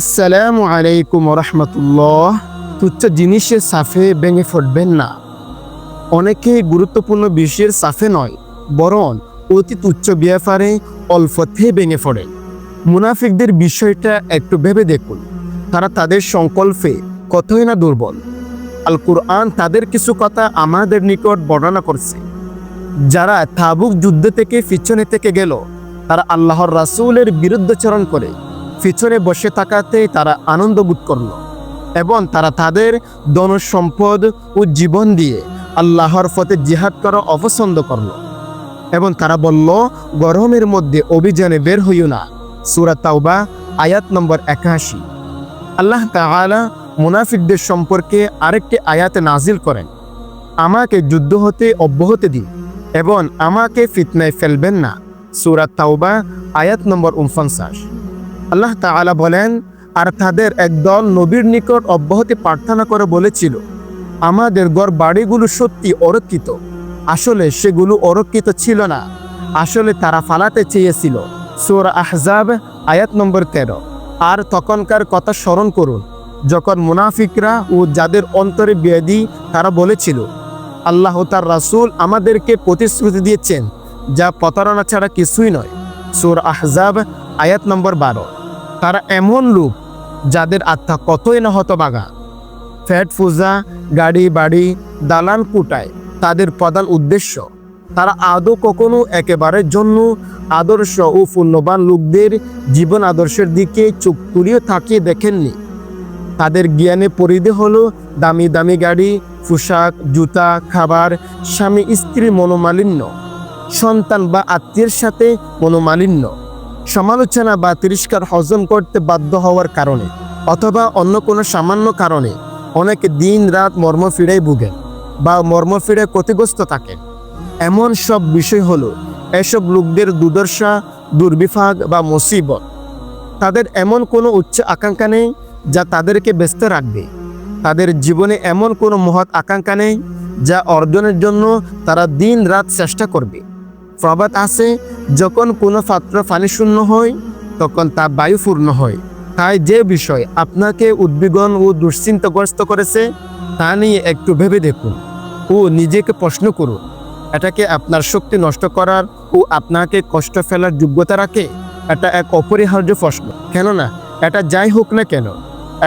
আসসালামু আলাইকুম রহমতুল্লাহ তুচ্ছ জিনিসের সাফে ভেঙে ফুটবেন না। অনেকে গুরুত্বপূর্ণ বিষয়ের সাফে নয়, বরং অতি তুচ্ছ ব্যাপারে অল্পতে ভেঙে পড়ে। মুনাফিকদের বিষয়টা একটু ভেবে দেখুন। তারা তাদের সংকল্পে কতই না দুর্বল। আল কুরআন তাদের কিছু কথা আমাদের নিকট বর্ণনা করছে। যারা তাবুক যুদ্ধ থেকে, পিছনে থেকে গেল, তারা আল্লাহর রাসূলের বিরুদ্ধাচরণ করে। পিছনে বসে থাকাতে তারা আনন্দ বোধ করল এবং তারা তাদের ধন সম্পদ ও জীবন দিয়ে আল্লাহর ফতে জিহাদ করা অপছন্দ করল। এবং তারা বলল, গরমের মধ্যে অভিযানে বের হইও না। সুরা তাওবা, আয়াত নম্বর একাশি। আল্লাহ তাআলা মুনাফিকদের সম্পর্কে আরেকটি আয়াতে নাজিল করেন, আমাকে যুদ্ধ হতে অব্যাহতি দিন এবং আমাকে ফিতনায় ফেলবেন না। সুরাত তাওবা, আয়াত নম্বর উনপঞ্চাশ। আল্লাহ তাআলা বলেন, আর তাদের একদল নবীর নিকট অব্যাহতি প্রার্থনা করে বলেছিল, আমাদের গড় বাড়িগুলো সত্যি অরক্ষিত, আসলে সেগুলো অরক্ষিত ছিল না, আসলে তারা ফালাতে চেয়েছিল সুর আহজাব, আয়াত নম্বর তেরো। আর তখনকার কথা স্মরণ করুন, যখন মুনাফিকরা ও যাদের অন্তরে বেদি, তারা বলেছিল, আল্লাহ তার রাসূল আমাদেরকে প্রতিশ্রুতি দিয়েছেন, যা প্রতারণা ছাড়া কিছুই নয় সুর আহজাব, আয়াত নম্বর বারো। তারা এমন লোক যাদের আত্মা কতই না হতবাগা। ফ্যাট, ফুজা, গাড়ি, বাড়ি, দালান, কুটায় তাদের প্রধান উদ্দেশ্য। তারা আদৌ কখনো একেবারের জন্য আদর্শ ও পুণ্যবান লোকদের জীবন আদর্শের দিকে চোখ তুলিয়ে তাকিয়ে দেখেননি। তাদের জ্ঞানে পরিধি হলো দামি দামি গাড়ি, পোশাক, জুতা, খাবার, স্বামী স্ত্রীর মনোমালিন্য। সন্তান বা আত্মীয়ের সাথে মনোমালিন্য। সমালোচনা বা তিরস্কার হজম করতে বাধ্য হওয়ার কারণে অথবা অন্য কোনো সামান্য কারণে অনেকে দিন রাত মর্ম ফিরেই ভুগেন বা মর্ম ফিরে ক্ষতিগ্রস্ত থাকেন এমন সব বিষয় হলো এসব লোকদের দুর্দশা দুর্বিভাগ বা মুসিবত। তাদের এমন কোনো উচ্চ আকাঙ্ক্ষা নেই যা তাদেরকে ব্যস্ত রাখবে। তাদের জীবনে এমন কোনো মহৎ আকাঙ্ক্ষা নেই যা অর্জনের জন্য তারা দিন রাত চেষ্টা করবে। প্রবাদ আছে, যখন কোনো পাত্র পানি শূন্য হয়, তখন তা বায়ুপূর্ণ হয়। তাই যে বিষয় আপনাকে উদ্বিগ্ন ও দুশ্চিন্তাগ্রস্ত করেছে, তা নিয়ে একটু ভেবে দেখুন ও নিজেকে প্রশ্ন করুন, এটাকে আপনার শক্তি নষ্ট করার ও আপনাকে কষ্ট ফেলার যোগ্যতা রাখে? এটা এক অপরিহার্য প্রশ্ন। কেননা, এটা যাই হোক না কেন,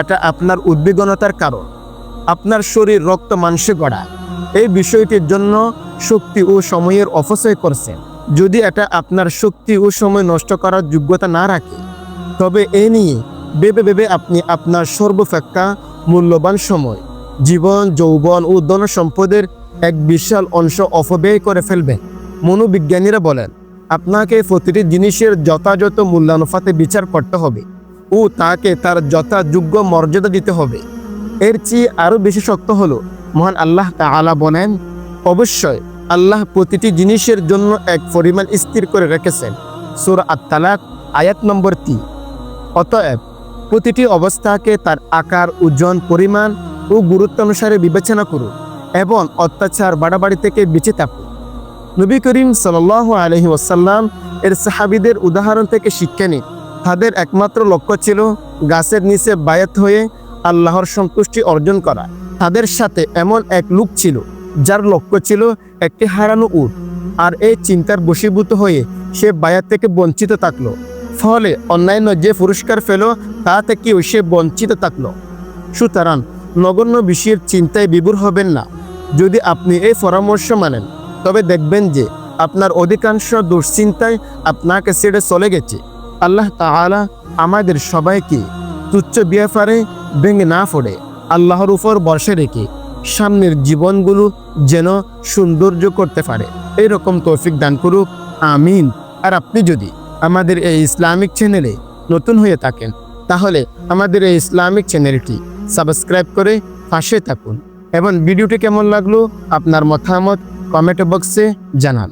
এটা আপনার উদ্বিগ্নতার কারণ। আপনার শরীর রক্ত মাংসে গড়া। এই বিষয়টির জন্য শক্তি ও সময়ের অপচয় করছেন যদি এটা আপনার শক্তি ও সময় নষ্ট করার যোগ্যতা না রাখে, তবে এ নিয়ে ভেবে ভেবে আপনি আপনার সর্বপেক্ষা মূল্যবান সময়, জীবন, যৌবন ও ধন সম্পদের এক বিশাল অংশ অপব্যয় করে ফেলবেন। মনোবিজ্ঞানীরা বলেন, আপনাকে প্রতিটি জিনিসের যথাযথ মূল্যানুপাতে বিচার করতে হবে ও তাকে তার যথাযোগ্য মর্যাদা দিতে হবে। এর চেয়ে আরও বেশি শক্ত হলো মহান আল্লাহ তাআলা বলেন অবশ্যই আল্লাহ প্রতিটি জিনিসের জন্য এক পরিমাণ স্থির করে রেখেছেন। সুর আত্মালাক আয়াত নম্বর তিন। অতএব প্রতিটি অবস্থাকে তার আকার, ওজন, পরিমাণ ও গুরুত্ব অনুসারে বিবেচনা করুন এবং অত্যাচার, বাড়াবাড়ি থেকে বেঁচে থাকুন। নবী করিম সাল আলহি ওসাল্লাম এর সাহাবিদের উদাহরণ থেকে শিক্ষা নিন। তাদের একমাত্র লক্ষ্য ছিল গাছের নিচে বায়াত হয়ে আল্লাহর সন্তুষ্টি অর্জন করা। তাদের সাথে এমন এক লোক ছিল যার লক্ষ্য ছিল একটি হারানো উট, আর এই চিন্তার বশীভূত হয়ে সে বায়ার থেকে বঞ্চিত থাকল। ফলে অন্যান্য যে পুরস্কার পেল, তা থেকেও সে বঞ্চিত থাকল। সুতরাং নগণ্য বিষয়ের চিন্তায় বিভোর হবেন না। যদি আপনি এই পরামর্শ মানেন, তবে দেখবেন যে আপনার অধিকাংশ দুশ্চিন্তায় আপনাকে ছেড়ে চলে গেছে। আল্লাহ তাআলা আমাদের সবাইকে তুচ্ছ ব্যাপারে ভেঙে না ফোড়ে আল্লাহর উপর বর্ষে রেখে সামনের জীবনগুলো যেন সৌন্দর্য করতে পারে। এইরকম তৌফিক দান করুক। আমিন। আর আপনি যদি আমাদের এই ইসলামিক চ্যানেলে নতুন হয়ে থাকেন, তাহলে আমাদের এই ইসলামিক চ্যানেলটি সাবস্ক্রাইব করে পাশে থাকুন। এবং ভিডিওটি কেমন লাগল আপনার মতামত কমেন্ট বক্সে জানান।